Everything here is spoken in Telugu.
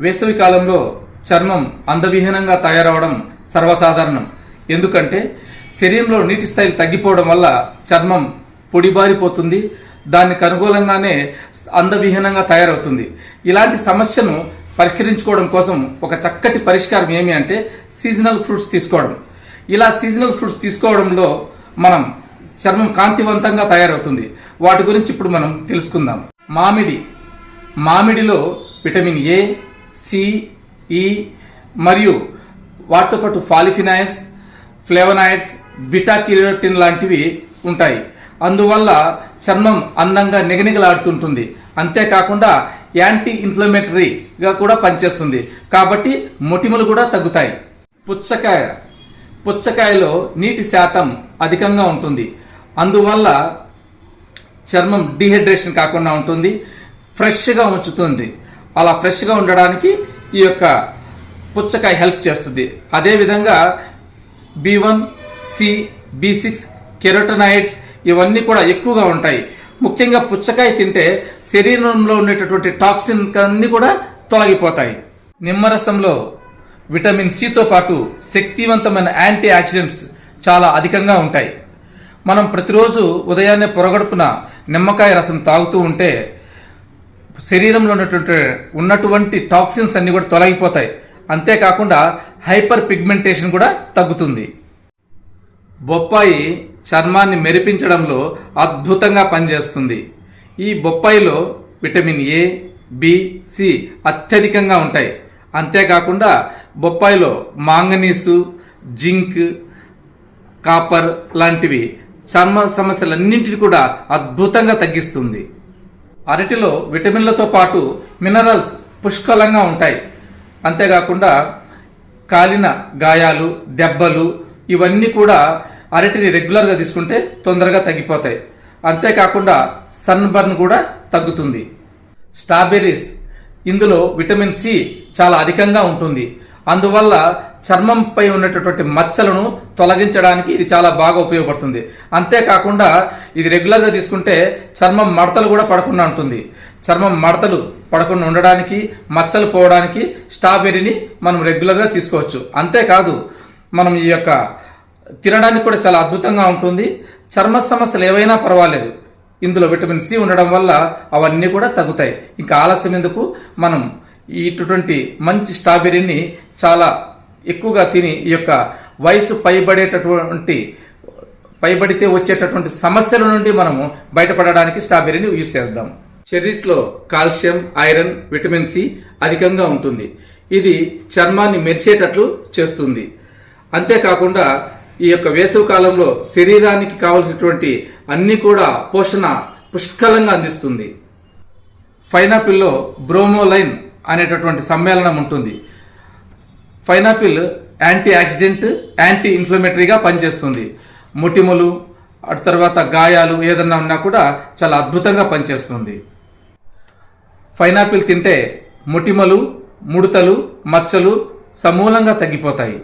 వేసవి కాలంలో చర్మం అందవిహీనంగా తయారవడం సర్వసాధారణం. ఎందుకంటే శరీరంలో నీటి స్థాయిలు తగ్గిపోవడం వల్ల చర్మం పొడిబారిపోతుంది దానికి అనుకూలంగానే అందవిహీనంగా తయారవుతుంది. ఇలాంటి సమస్యను పరిష్కరించుకోవడం కోసం ఒక చక్కటి పరిష్కారం ఏమి అంటే సీజనల్ ఫ్రూట్స్ తీసుకోవడం. ఇలా సీజనల్ ఫ్రూట్స్ తీసుకోవడంలో మనం చర్మం కాంతివంతంగా తయారవుతుంది. వాటి గురించి ఇప్పుడు మనం తెలుసుకుందాం. మామిడి. మామిడిలో విటమిన్ ఏ సిఈ ఈ మరియు వాటితో పాటు ఫాలిఫినాయిడ్స్ ఫ్లేవనాయిడ్స్ బిటా కిరోటిన్ లాంటివి ఉంటాయి. అందువల్ల చర్మం అందంగా నిగనిగలాడుతుంటుంది. అంతేకాకుండా యాంటీ ఇన్ఫ్లమేటరీగా కూడా పనిచేస్తుంది. కాబట్టి మొటిమలు కూడా తగ్గుతాయి. పుచ్చకాయ. పుచ్చకాయలో నీటి శాతం అధికంగా ఉంటుంది. అందువల్ల చర్మం డిహైడ్రేషన్ కాకుండా ఉంటుంది. ఫ్రెష్గా ఉంచుతుంది. అలా ఫ్రెష్గా ఉండడానికి ఈ యొక్క పుచ్చకాయ హెల్ప్ చేస్తుంది. అదేవిధంగా B one C B six carotenoids ఇవన్నీ కూడా ఎక్కువగా ఉంటాయి. ముఖ్యంగా పుచ్చకాయ తింటే శరీరంలో ఉండేటటువంటి టాక్సిన్ అన్నీ కూడా తొలగిపోతాయి. నిమ్మరసంలో విటమిన్ సితో పాటు శక్తివంతమైన యాంటీ ఆక్సిడెంట్స్ చాలా అధికంగా ఉంటాయి. మనం ప్రతిరోజు ఉదయాన్నే పొరగడుపున నిమ్మకాయ రసం తాగుతూ ఉంటే శరీరంలో ఉన్నటువంటి ఉన్నటువంటి టాక్సిన్స్ అన్ని కూడా తొలగిపోతాయి. అంతేకాకుండా హైపర్ పిగ్మెంటేషన్ కూడా తగ్గుతుంది. బొప్పాయి చర్మాన్ని మెరిపించడంలో అద్భుతంగా పనిచేస్తుంది. ఈ బొప్పాయిలో విటమిన్ ఏ బి సి అత్యధికంగా ఉంటాయి. అంతేకాకుండా బొప్పాయిలో మాంగనీసు జింక్ కాపర్ లాంటివి చర్మ సమస్యలన్నింటినీ కూడా అద్భుతంగా తగ్గిస్తుంది. అరటిలో విటమిన్లతో పాటు మినరల్స్ పుష్కలంగా ఉంటాయి. అంతేకాకుండా కాలిన గాయాలు దెబ్బలు ఇవన్నీ కూడా అరటిని రెగ్యులర్గా తీసుకుంటే తొందరగా తగ్గిపోతాయి. అంతేకాకుండా సన్ బర్న్ కూడా తగ్గుతుంది. స్ట్రాబెర్రీస్ ఇందులో విటమిన్ సి చాలా అధికంగా ఉంటుంది. అందువల్ల చర్మంపై ఉన్నటువంటి మచ్చలను తొలగించడానికి ఇది చాలా బాగా ఉపయోగపడుతుంది. అంతేకాకుండా ఇది రెగ్యులర్గా తీసుకుంటే చర్మం మడతలు కూడా పడకుండా ఉంటుంది. చర్మం మడతలు పడకుండా ఉండడానికి మచ్చలు పోవడానికి స్ట్రాబెర్రీని మనం రెగ్యులర్గా తీసుకోవచ్చు. అంతేకాదు మనం ఈ యొక్క తినడానికి కూడా చాలా అద్భుతంగా ఉంటుంది. చర్మ సమస్యలు ఏవైనా పర్వాలేదు. ఇందులో విటమిన్ సి ఉండడం వల్ల అవన్నీ కూడా తగ్గుతాయి. ఇంకా ఆలస్యం ఎందుకు? మనం ఇటువంటి మంచి స్ట్రాబెర్రీని చాలా ఎక్కువగా తిని ఈ యొక్క వయసు పైబడేటటువంటి పైబడితే వచ్చేటటువంటి సమస్యల నుండి మనము బయటపడడానికి స్ట్రాబెర్రీని యూజ్ చేద్దాం. చెర్రీస్లో కాల్షియం ఐరన్ విటమిన్ సి అధికంగా ఉంటుంది. ఇది చర్మాన్ని మెరిసేటట్లు చేస్తుంది. అంతేకాకుండా ఈ యొక్క వేసవి కాలంలో శరీరానికి కావలసినటువంటి అన్ని కూడా పోషణ పుష్కలంగా అందిస్తుంది. పైనాపిల్లో బ్రోమోలైన్ అనేటటువంటి సమ్మేళనం ఉంటుంది. పైనాపిల్ యాంటీ ఆక్సిడెంట్ యాంటీ ఇన్ఫ్లమేటరీగా పనిచేస్తుంది. మొటిమలు అటు తర్వాత గాయాలు ఏదన్నా ఉన్నా కూడా చాలా అద్భుతంగా పనిచేస్తుంది. పైనాపిల్ తింటే మొటిమలు ముడతలు మచ్చలు సమూలంగా తగ్గిపోతాయి.